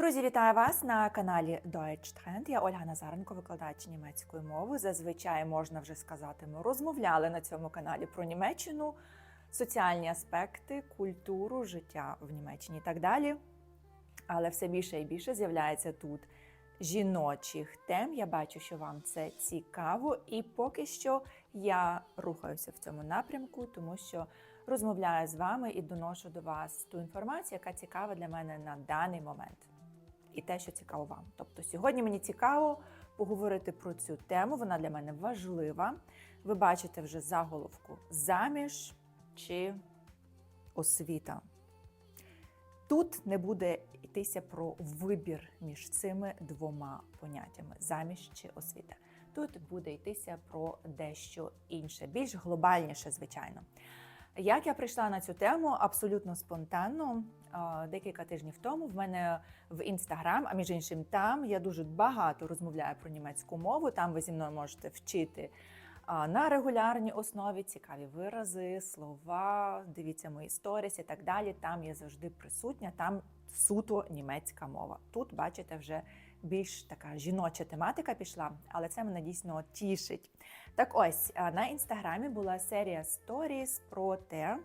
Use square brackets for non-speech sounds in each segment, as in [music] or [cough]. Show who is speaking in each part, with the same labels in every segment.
Speaker 1: Друзі, вітаю вас на каналі Deutsch Trend. Я Ольга Назаренко, викладач німецької мови. Зазвичай можна вже сказати, ми розмовляли на цьому каналі про Німеччину, соціальні аспекти, культуру, життя в Німеччині і так далі. Але все більше і більше з'являється тут жіночих тем. Я бачу, що вам це цікаво, і поки що я рухаюся в цьому напрямку, тому що розмовляю з вами і доношу до вас ту інформацію, яка цікава для мене на даний момент, і те, що цікаво вам. Тобто, сьогодні мені цікаво поговорити про цю тему. Вона для мене важлива. Ви бачите вже заголовку заміж чи освіта. Тут не буде йтися про вибір між цими двома поняттями заміж чи освіта. Тут буде йтися про дещо інше, більш глобальніше, звичайно. Як я прийшла на цю тему абсолютно спонтанно, декілька тижнів тому в мене в інстаграм, а між іншим, там я дуже багато розмовляю про німецьку мову. Там ви зі мною можете вчити на регулярній основі цікаві вирази, слова. Дивіться мої сторіс і так далі. Там я завжди присутня. Там суто німецька мова. Тут бачите вже більш така жіноча тематика пішла, але це мене дійсно тішить. Так ось на інстаграмі була серія сторіс про те,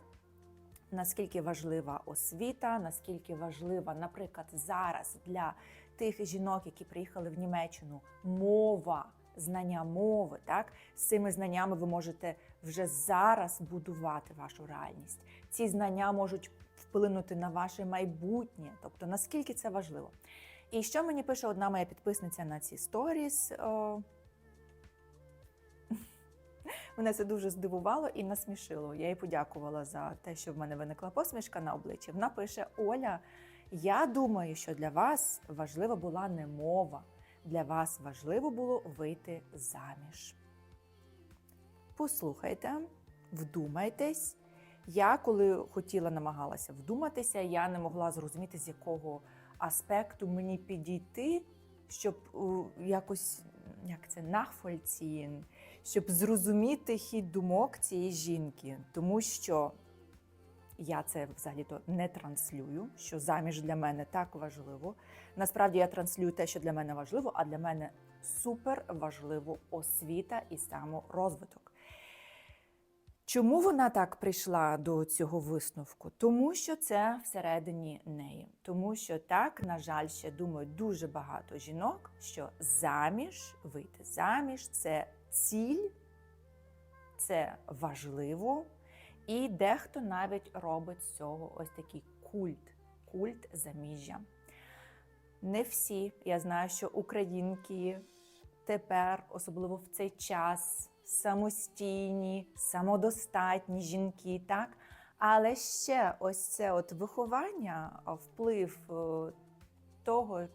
Speaker 1: наскільки важлива освіта, наскільки важлива, наприклад, зараз для тих жінок, які приїхали в Німеччину, мова. Знання мови, так з цими знаннями ви можете вже зараз будувати вашу реальність. Ці знання можуть вплинути на ваше майбутнє, тобто наскільки це важливо. І що мені пише одна моя підписниця на ці сторіс? [laughs] Мене це дуже здивувало і насмішило. Я їй подякувала за те, що в мене виникла посмішка на обличчі. Вона пише: Оля, я думаю, що для вас важлива була не мова, для вас важливо було вийти заміж. Послухайте, вдумайтесь. Я, коли хотіла намагалася вдуматися, я не могла зрозуміти, з якого аспекту мені підійти, щоб якось як це нахфольцін, щоб зрозуміти хід думок цієї жінки, тому що я це взагалі-то не транслюю, що заміж для мене так важливо. Насправді я транслюю те, що для мене важливо, а для мене супер важливо освіта і саморозвиток. Чому вона так прийшла до цього висновку? Тому що це всередині неї. Тому що так, на жаль, ще думають дуже багато жінок, що заміж, вийти заміж це ціль, це важливо, і дехто навіть робить з цього ось такий культ, культ заміжжя. Не всі, я знаю, що українки тепер, особливо в цей час, самостійні, самодостатні жінки, так? Але ще ось це от виховання, вплив е, того,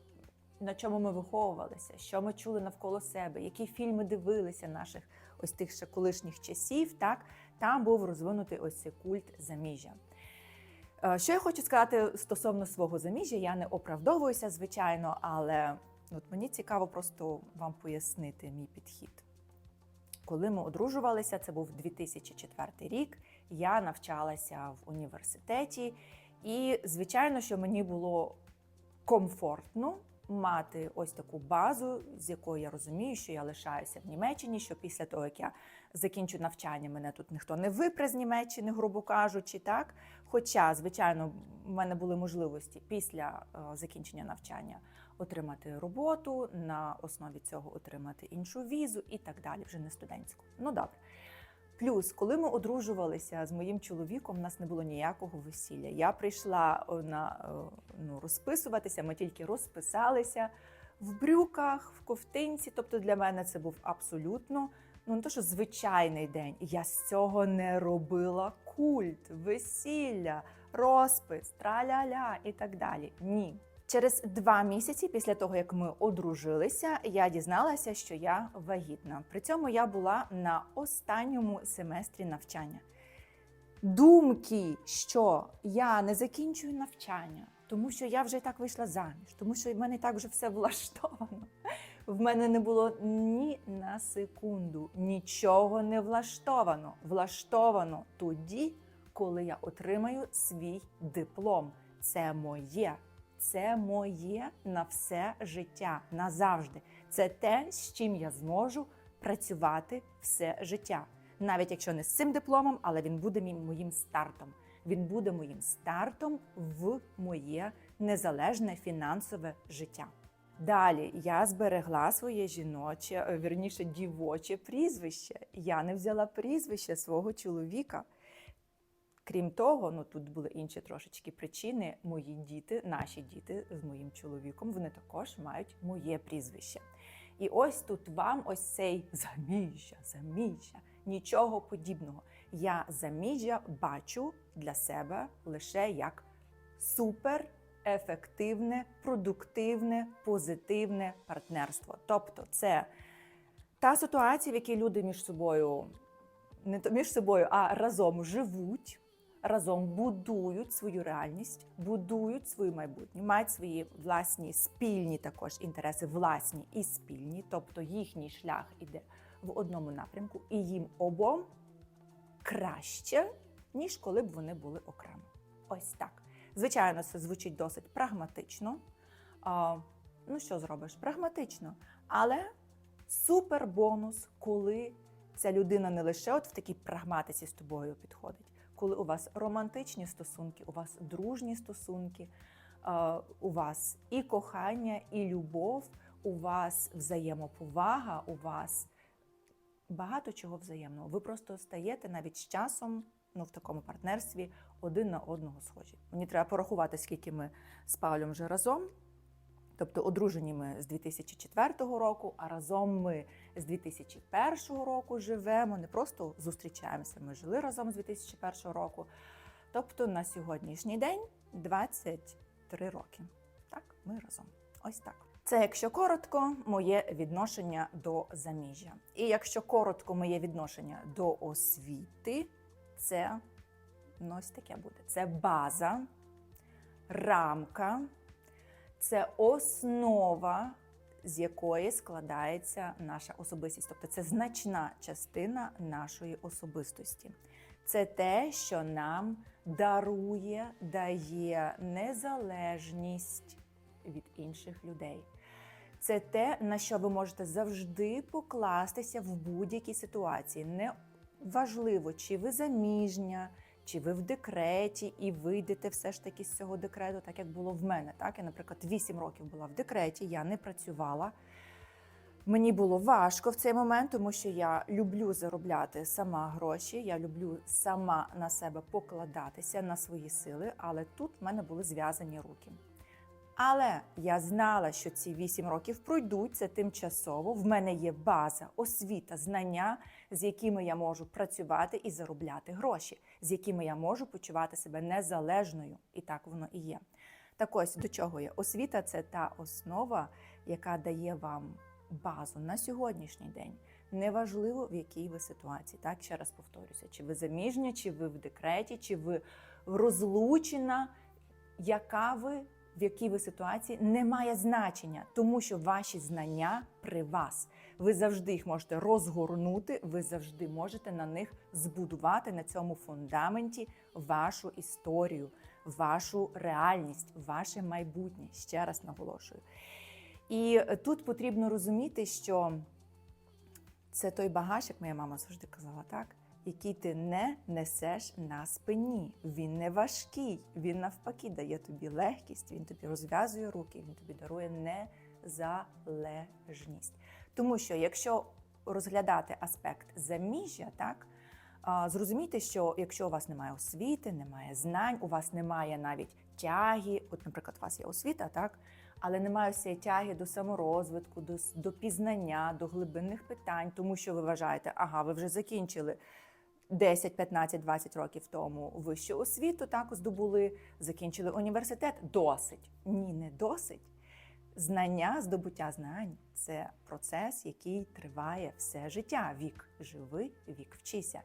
Speaker 1: на чому ми виховувалися, що ми чули навколо себе, які фільми дивилися наших ось тих ще колишніх часів, так? Там був розвинутий ось цей культ заміжжя. Е, Що я хочу сказати стосовно свого заміжжя, я не оправдовуюся, звичайно, але от мені цікаво просто вам пояснити мій підхід. Коли ми одружувалися, це був 2004 рік. Я навчалася в університеті, і звичайно, що мені було комфортно мати ось таку базу, з якою я розумію, що я лишаюся в Німеччині. Що після того, як я закінчу навчання, мене тут ніхто не випре з Німеччини, грубо кажучи, так. Хоча, звичайно, в мене були можливості після е, закінчення навчання отримати роботу, на основі цього отримати іншу візу і так далі, вже не студентську. Ну добре. Плюс, коли ми одружувалися з моїм чоловіком, у нас не було ніякого весілля. Я прийшла на е, ну, розписуватися, ми тільки розписалися в брюках, в ковтинці. Тобто для мене це був абсолютно ну не то, що звичайний день. Я з цього не робила культ, весілля, розпис, траля-ля і так далі. Ні. Через два місяці після того, як ми одружилися, я дізналася, що я вагітна. При цьому я була на останньому семестрі навчання. Думки, що я не закінчую навчання, тому що я вже і так вийшла заміж, тому що в мене і так вже все влаштовано. В мене не було ні на секунду нічого не влаштовано. Влаштовано тоді, коли я отримаю свій диплом. Це моє. Це моє на все життя, назавжди. Це те, з чим я зможу працювати все життя. Навіть якщо не з цим дипломом, але він буде моїм стартом. Він буде моїм стартом в моє незалежне фінансове життя. Далі я зберегла своє жіноче, е, вірніше дівоче прізвище. Я не взяла прізвище свого чоловіка. Крім того, ну тут були інші трошечки причини. Мої діти, наші діти з моїм чоловіком, вони також мають моє прізвище. І ось тут вам ось цей заміжжя, заміжжя, нічого подібного. Я заміжжя бачу для себе лише як супер ефективне, продуктивне, позитивне партнерство. Тобто, це та ситуація, в якій люди між собою не то між собою, а разом живуть, разом будують свою реальність, будують своє майбутнє, мають свої власні спільні також інтереси, власні і спільні, тобто їхній шлях іде в одному напрямку, і їм обом краще, ніж коли б вони були окремо. Ось так. Звичайно, це звучить досить прагматично. А, ну, що зробиш? Прагматично. Але супер бонус, коли ця людина не лише от в такій прагматиці з тобою підходить, коли у вас романтичні стосунки, у вас дружні стосунки, у вас і кохання, і любов, у вас взаємоповага, у вас багато чого взаємного. Ви просто стаєте навіть з часом ну, в такому партнерстві один на одного схожі. Мені треба порахувати, скільки ми з Павлем вже разом. Тобто одружені ми з 2004 року, а разом ми з 2001 року живемо. Не просто зустрічаємося, ми жили разом з 2001 року. Тобто на сьогоднішній день 23 роки. Так, ми разом. Ось так. Це, якщо коротко, моє відношення до заміжжя. І якщо коротко, моє відношення до освіти, це ну, ось таке буде. Це база, рамка, це основа, з якої складається наша особистість. Тобто це значна частина нашої особистості. Це те, що нам дарує, дає незалежність від інших людей. Це те, на що ви можете завжди покластися в будь-якій ситуації. Не важливо, чи ви заміжня, чи ви в декреті і вийдете все ж таки з цього декрету, так як було в мене. Так, я, наприклад, 8 років була в декреті, я не працювала. Мені було важко в цей момент, тому що я люблю заробляти сама гроші, я люблю сама на себе покладатися на свої сили, але тут в мене були зв'язані руки. Але я знала, що ці 8 років пройдуть, це тимчасово. В мене є база, освіта, знання, з якими я можу працювати і заробляти гроші, з якими я можу почувати себе незалежною. І так воно і є. Так ось до чого є? Освіта це та основа, яка дає вам базу на сьогоднішній день. Неважливо, в якій ви ситуації. Так, ще раз повторюся, чи ви заміжня, чи ви в декреті, чи ви розлучена, яка ви, в якій ви ситуації, не має значення, тому що ваші знання при вас. Ви завжди їх можете розгорнути, ви завжди можете на них збудувати на цьому фундаменті вашу історію, вашу реальність, ваше майбутнє. Ще раз наголошую. І тут потрібно розуміти, що це той багаж, як моя мама завжди казала, так, який ти не несеш на спині. Він не важкий, він навпаки дає тобі легкість, він тобі розв'язує руки, він тобі дарує незалежність. Тому що якщо розглядати аспект заміжжя, так. Зрозумійте, що якщо у вас немає освіти, немає знань, у вас немає навіть тяги, от, наприклад, у вас є освіта, так, але немає всієї тяги до саморозвитку, до, до пізнання, до глибинних питань, тому що ви вважаєте, ага, ви вже закінчили 10, 15, 20 років тому вищу освіту, так здобули, закінчили університет. Досить. Ні, не досить. Знання, здобуття знань це процес, який триває все життя. Вік живи, вік вчися.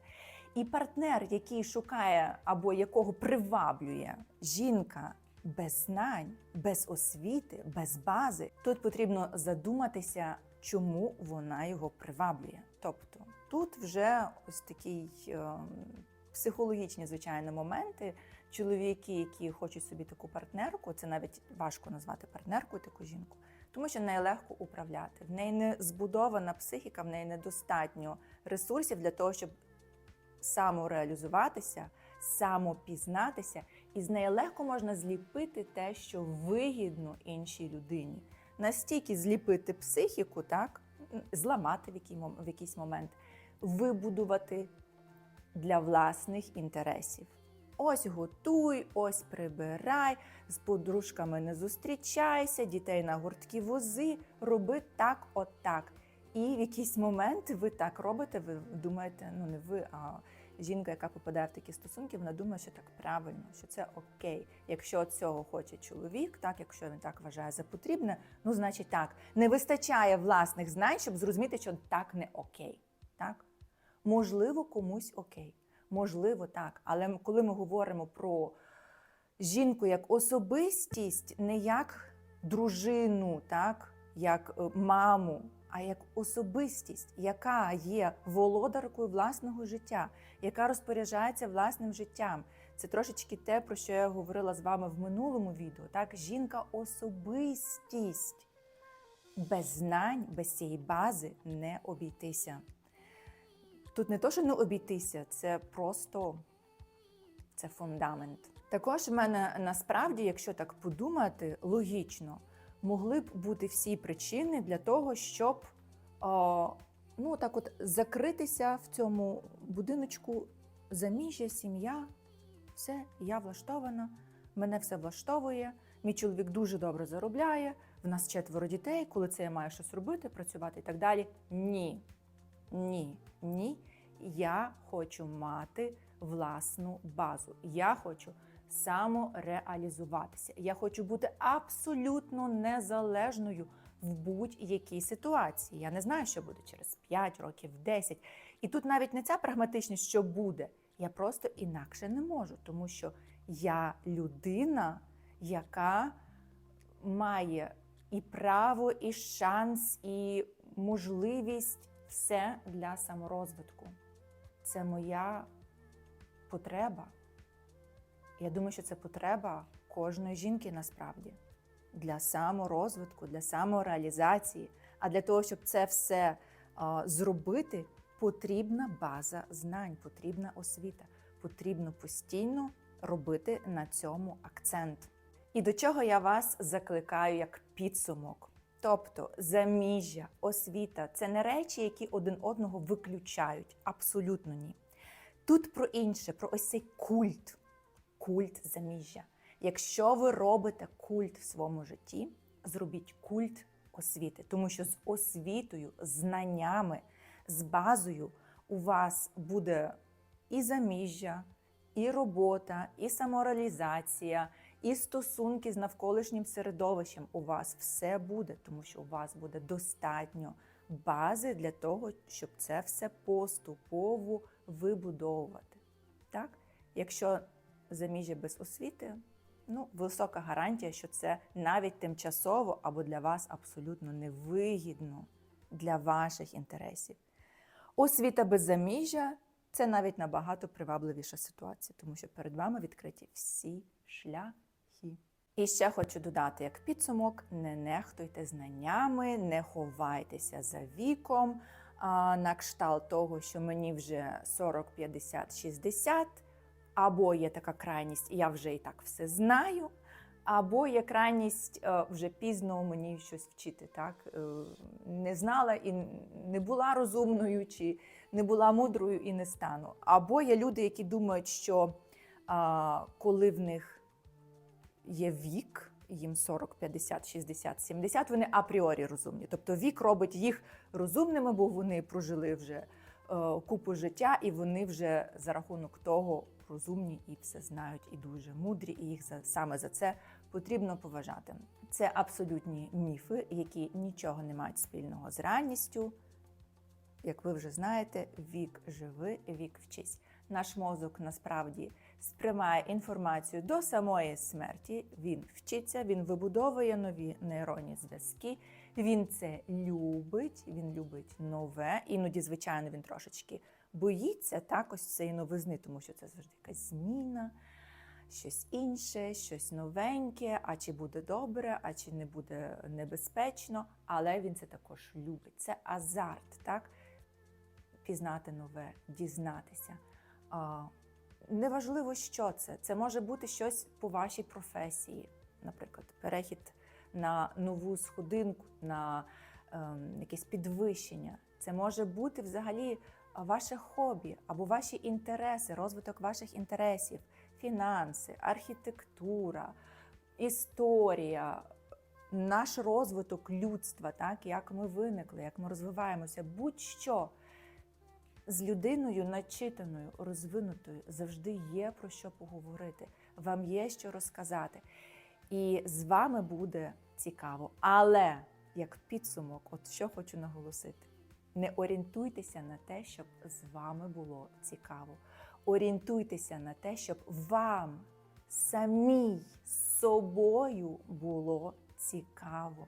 Speaker 1: І партнер, який шукає або якого приваблює жінка без знань, без освіти, без бази, тут потрібно задуматися, чому вона його приваблює. Тобто тут вже ось такий ем, психологічні, звичайно, моменти, чоловіки, які хочуть собі таку партнерку, це навіть важко назвати партнеркою таку жінку, тому що нею легко управляти. В неї не збудована психіка, в неї недостатньо ресурсів для того, щоб самореалізуватися, самопізнатися, і з неї легко можна зліпити те, що вигідно іншій людині. Настільки зліпити психіку, так, зламати в якийсь момент, вибудувати для власних інтересів. Ось готуй, ось прибирай, з подружками не зустрічайся, дітей на гуртки вози, роби так, от так. І в якийсь момент ви так робите, ви думаєте, ну не ви, а жінка, яка попадає в такі стосунки, вона думає, що так правильно, що це окей. Якщо цього хоче чоловік, так якщо він так вважає за потрібне, ну значить так. Не вистачає власних знань, щоб зрозуміти, що так не окей. Так? Можливо, комусь окей. Можливо, так. Але коли ми говоримо про жінку як особистість, не як дружину, так, як е, маму, а як особистість, яка є володаркою власного життя, яка розпоряджається власним життям. Це трошечки те, про що я говорила з вами в минулому відео. Так, жінка особистість. Без знань, без цієї бази не обійтися. Тут не то, що не обійтися, це просто це фундамент. Також в мене насправді, якщо так подумати, логічно могли б бути всі причини для того, щоб о, ну так от закритися в цьому будиночку заміжжя, сім'я, все, я влаштована, мене все влаштовує. Мій чоловік дуже добре заробляє. В нас четверо дітей. Коли це я маю щось робити, працювати і так далі. Ні. Ні, ні. Я хочу мати власну базу. Я хочу самореалізуватися. Я хочу бути абсолютно незалежною в будь-якій ситуації. Я не знаю, що буде через 5 років, 10. І тут навіть не ця прагматичність, що буде. Я просто інакше не можу, тому що я людина, яка має і право, і шанс, і можливість все для саморозвитку. Це моя потреба. Я думаю, що це потреба кожної жінки насправді для саморозвитку, для самореалізації. А для того, щоб це все зробити, потрібна база знань, потрібна освіта, потрібно постійно робити на цьому акцент. І до чого я вас закликаю як підсумок. Тобто заміжжя, освіта це не речі, які один одного виключають. Абсолютно ні. Тут про інше, про ось цей культ, культ заміжжя. Якщо ви робите культ в своєму житті, зробіть культ освіти, тому що з освітою, знаннями, з базою у вас буде і заміжжя, і робота, і самореалізація, і стосунки з навколишнім середовищем. У вас все буде, тому що у вас буде достатньо бази для того, щоб це все поступово вибудовувати. Так? Якщо заміжжя без освіти, ну, висока гарантія, що це навіть тимчасово або для вас абсолютно невигідно для ваших інтересів. Освіта без заміжжя це навіть набагато привабливіша ситуація, тому що перед вами відкриті всі шляхи. І ще хочу додати, як підсумок: не нехтуйте знаннями, не ховайтеся за віком, а, на кшталт того, що мені вже 40, 50, 60, або є така крайність, я вже і так все знаю. Або є крайність е, вже пізно мені щось вчити, так Е, не знала і не була розумною, чи не була мудрою і не стану. Або є люди, які думають, що коли в них є вік, їм 40, 50, 60, 70, вони апріорі розумні. Тобто вік робить їх розумними, бо вони прожили вже е, купу життя, і вони вже за рахунок того розумні і все знають, і дуже мудрі, і їх за, саме за це потрібно поважати. Це абсолютні міфи, які нічого не мають спільного з реальністю. Як ви вже знаєте, вік живи, вік вчись. Наш мозок насправді сприймає інформацію до самої смерті. Він вчиться, він вибудовує нові нейронні зв'язки. Він це любить, він любить нове. Іноді, звичайно, він трошечки боїться так цієї новизни, тому що це завжди якась зміна. щось інше, щось новеньке, а чи буде добре, а чи не буде небезпечно. Але він це також любить. Це азарт, так? Пізнати нове, дізнатися. Неважливо, що це. Це може бути щось по вашій професії, наприклад, перехід на нову сходинку, на ем, якесь підвищення. Це може бути взагалі ваше хобі або ваші інтереси, розвиток ваших інтересів, фінанси, архітектура, історія, наш розвиток людства, так як ми виникли, як ми розвиваємося, будь-що з людиною начитаною, розвинутою завжди є про що поговорити. Вам є що розказати. І з вами буде цікаво. Але як підсумок, от що хочу наголосити: не орієнтуйтеся на те, щоб з вами було цікаво. Орієнтуйтеся на те, щоб вам самій собою було цікаво.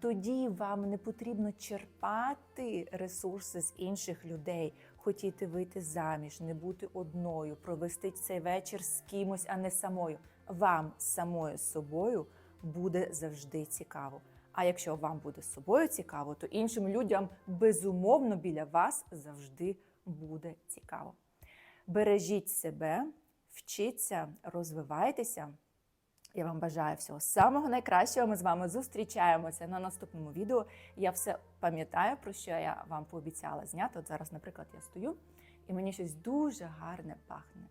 Speaker 1: Тоді вам не потрібно черпати ресурси з інших людей, хотіти вийти заміж, не бути одною, провести цей вечір з кимось, а не самою. Вам самою собою буде завжди цікаво. А якщо вам буде з собою цікаво, то іншим людям безумовно біля вас завжди буде цікаво. Бережіть себе, вчіться, розвивайтеся. Я вам бажаю всього самого найкращого. Ми з вами зустрічаємося на наступному відео. Я все пам'ятаю, про що я вам пообіцяла зняти. От зараз, наприклад, я стою, і мені щось дуже гарне пахне.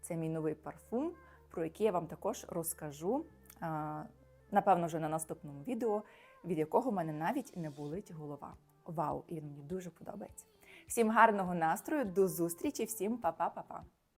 Speaker 1: Це мій новий парфум, про який я вам також розкажу. Напевно, вже на наступному відео, від якого в мене навіть не болить голова. Вау! І він мені дуже подобається. Всім гарного настрою, до зустрічі, всім па-па-па-па!